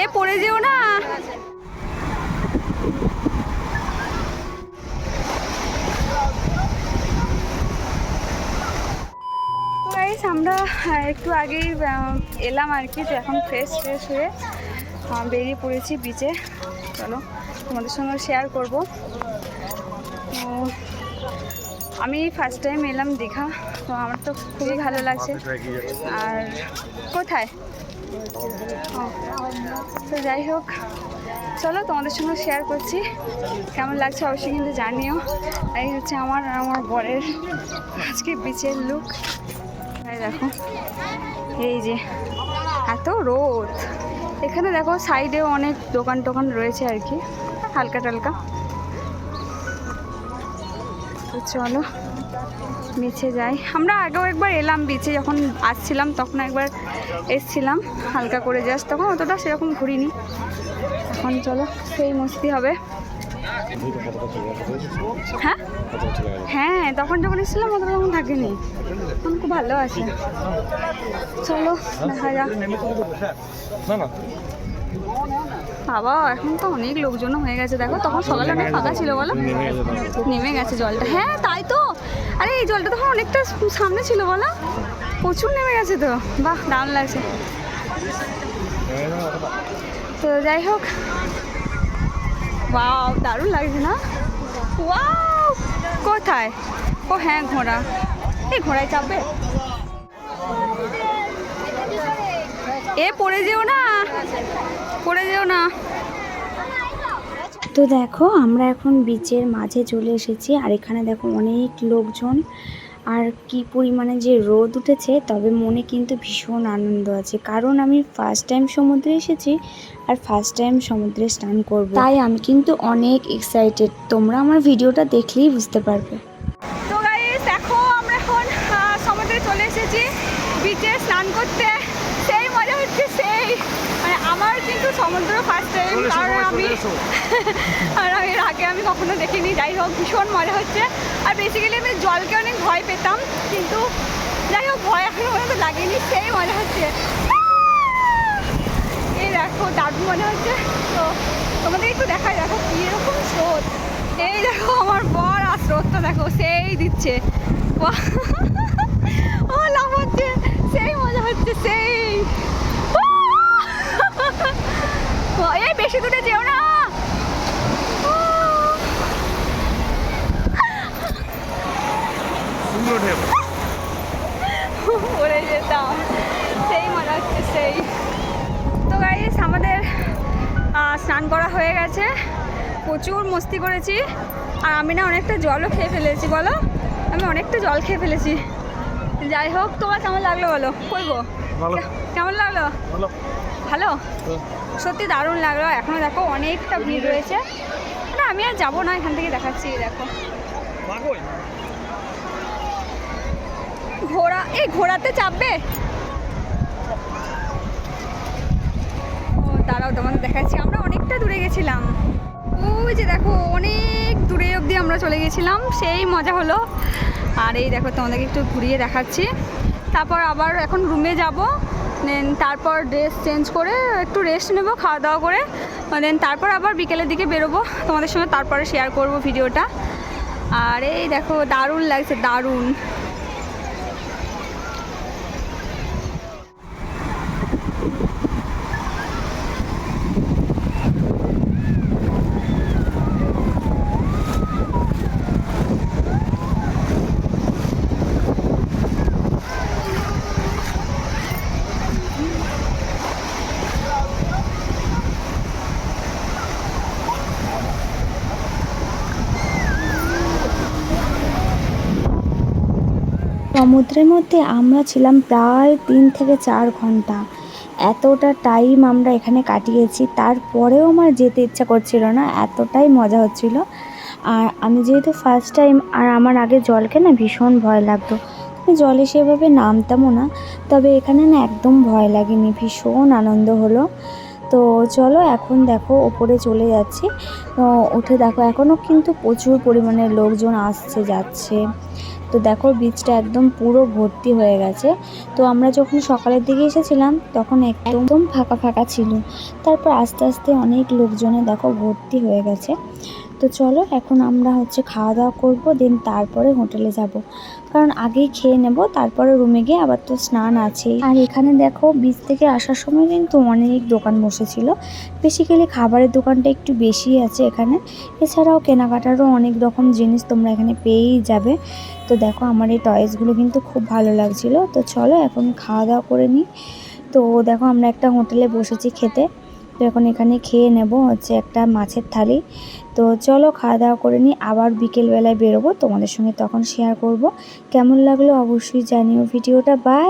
এ পড়ে যেও না। আমরা একটু আগেই এলাম আর কি এখন ফ্রেশ ফ্রেশ হয়ে বেরিয়ে পড়েছি বিচে চলো, তোমাদের সঙ্গে শেয়ার করব। আমি ফার্স্ট টাইম এলাম দীঘা। তো আমার তো খুবই ভালো লাগছে। আর কোথায়? তো যাই হোক, চলো তোমাদের সঙ্গে শেয়ার করছি। কেমন লাগছে অবশ্যই কিন্তু জানিও। এই হচ্ছে আমার আর আমার বরের আজকে বিচের লুক দেখো, এই যে, এত রোদ। এখানে দেখো সাইডেও অনেক দোকান টোকান রয়েছে আর কি হালকা টালকা তো চলো বিচে যাই আমরা আগেও একবার এলাম বিচে যখন আসছিলাম তখন একবার এসছিলাম হালকা করে জাস্ট তখন অতটা সেরকম ঘুরিনি। এখন চলো, সেই মস্তি হবে। হ্যাঁ? হ্যাঁ তখন যখন এসেছিলাম অতটা তখন থাকেনি। তখন খুব ভালো আছে। চলো, দেখা যাক। বাবা, এখন তো অনেক লোকজন হয়ে গেছে, দেখো, তখন সকালে অনেক ফাঁকা ছিল বলো। নেমে গেছে জলটা। হ্যাঁ তাই তো। আরে, এই জলটা তখন অনেকটা সামনে ছিল, বলো। প্রচুর নেমে গেছে তো। বাহ, দারুণ লাগছে। তো যাই হোক। বাহ দারুণ লাগছে না? ওয়াও, কোথায়? ও হ্যাঁ ঘোড়া। এই ঘোড়ায় চাপবে? এ, পড়ে যেও না। পড়ে যেও না। তো দেখো, আমরা এখন বিচের মাঝে চলে এসেছি আর এখানে দেখো অনেক লোকজন। আর কি পরিমাণে যে রোদ উঠেছে, তবে মনে কিন্তু ভীষণ আনন্দ আছে। কারণ আমি ফার্স্ট টাইম সমুদ্রে এসেছি আর ফার্স্ট টাইম সমুদ্রে স্নান করব। তাই আমি কিন্তু অনেক এক্সাইটেড তোমরা আমার ভিডিওটা দেখলেই বুঝতে পারবে তো গাইস দেখো আমরা এখন আহ, সমুদ্রে চলে এসেছি বিচে স্নান করতে সেই মজা হচ্ছে সেই মানে আমার কিন্তু সমুদ্র ফার্স্ট টাইম কারণ আমি আর আমি এর আগে আমি কখনো দেখিনি। যাই হোক ভীষণ মজা হচ্ছে। আর বেসিক্যালি আমি জলকে অনেক ভয় পেতাম কিন্তু যাই হোক ভয় এখনও পর্যন্ত লাগেনি সেই মজা হচ্ছে। এই দেখো দারুণ মনে হচ্ছে। তো তোমাদের একটু দেখাই দেখো কীরকম স্রোত। এই দেখো আমার বর আর স্রোতটা দেখো সেই দিচ্ছে! ও লাভ হচ্ছে সেই মজা হচ্ছে সেই। এই বেশি দূরে যেও না। যেতাম। সেই মজা হচ্ছে সেই। তো গাইস আমাদের স্নান করা হয়ে গেছে। প্রচুর মস্তি করেছি। আর আমি না অনেকটা জলও খেয়ে ফেলেছি বলো? আমি অনেকটা জল খেয়ে ফেলেছি। যাই হোক তোমার কেমন লাগল বলো? কইবো ভালো? কেমন লাগল? ভালো। ভালো? সত্যি দারুণ লাগল। এখনও দেখো অনেকটা ভিড় রয়েছে। না আমি আর যাব না এখান থেকে দেখাচ্ছি দেখো। ঘোড়া এই ঘোড়াতে চাপবে? ও দাঁড়াও তোমাদের দেখাচ্ছি। আমরা অনেকটা দূরে গেছিলাম। ওই যে দেখো অনেক দূরে অবধি আমরা চলে গেছিলাম। সেই মজা হলো। আর এই দেখো তোমাদেরকে একটু ঘুরিয়ে দেখাচ্ছি। তারপর আবার এখন রুমে যাব। দেন তারপর ড্রেস চেঞ্জ করে একটু রেস্ট নেব খাওয়া দাওয়া করে। দেন তারপর আবার বিকেলের দিকে বেরোবো। তোমাদের সঙ্গে তারপরে শেয়ার করব ভিডিওটা। আর এই দেখো, দারুণ লাগছে, দারুণ। সমুদ্রের মধ্যে আমরা ছিলাম প্রায় তিন থেকে চার ঘণ্টা। এতটা টাইম আমরা এখানে কাটিয়েছি। তারপরেও আমার যেতে ইচ্ছা করছিল না, এতটাই মজা হচ্ছিল। আর আমি যেহেতু ফার্স্ট টাইম আর আমার আগে জলকে না ভীষণ ভয় লাগতো। আমি জলে সেভাবে নামতামও না, তবে এখানে না একদম ভয় লাগেনি, ভীষণ আনন্দ হলো। তো চলো এখন দেখো, ওপরে চলে যাচ্ছি। উঠে দেখো এখনও কিন্তু প্রচুর পরিমাণে লোকজন আসছে, যাচ্ছে। তো দেখো বীজটা একদম পুরো ভর্তি হয়ে গেছে। তো আমরা যখন সকালের দিকে এসেছিলাম, তখন একদম ফাঁকা ফাঁকা ছিল। তারপর আস্তে আস্তে অনেক লোকজনে দেখো ভর্তি হয়ে গেছে। তো চলো এখন আমরা হচ্ছে খাওয়া দাওয়া করব দেন তারপরে হোটেলে যাব। কারণ আগেই খেয়ে নেব, তারপরে রুমে গিয়ে আবার তো স্নান আছেই। আর এখানে দেখো বীজ থেকে আসার সময় কিন্তু অনেক দোকান বসেছিল। বেসিক্যালি খাবারের দোকানটা একটু বেশি আছে এখানে। এছাড়াও কেনাকাটারও অনেক রকম জিনিস তোমরা এখানে পেয়েই যাবে। তো দেখো আমার এই টয়েসগুলো কিন্তু খুব ভালো লাগছিল। তো চলো এখন খাওয়া দাওয়া করে নিই। তো দেখো আমরা একটা হোটেলে বসেছি খেতে। তো এখন এখানে খেয়ে নেব হচ্ছে একটা মাছের থালি। তো চলো খাওয়া দাওয়া করে নিই, আবার বিকেলবেলায় বেরোবো। তোমাদের সঙ্গে তখন শেয়ার করব। কেমন লাগল অবশ্যই জানিও ভিডিওটা। বাই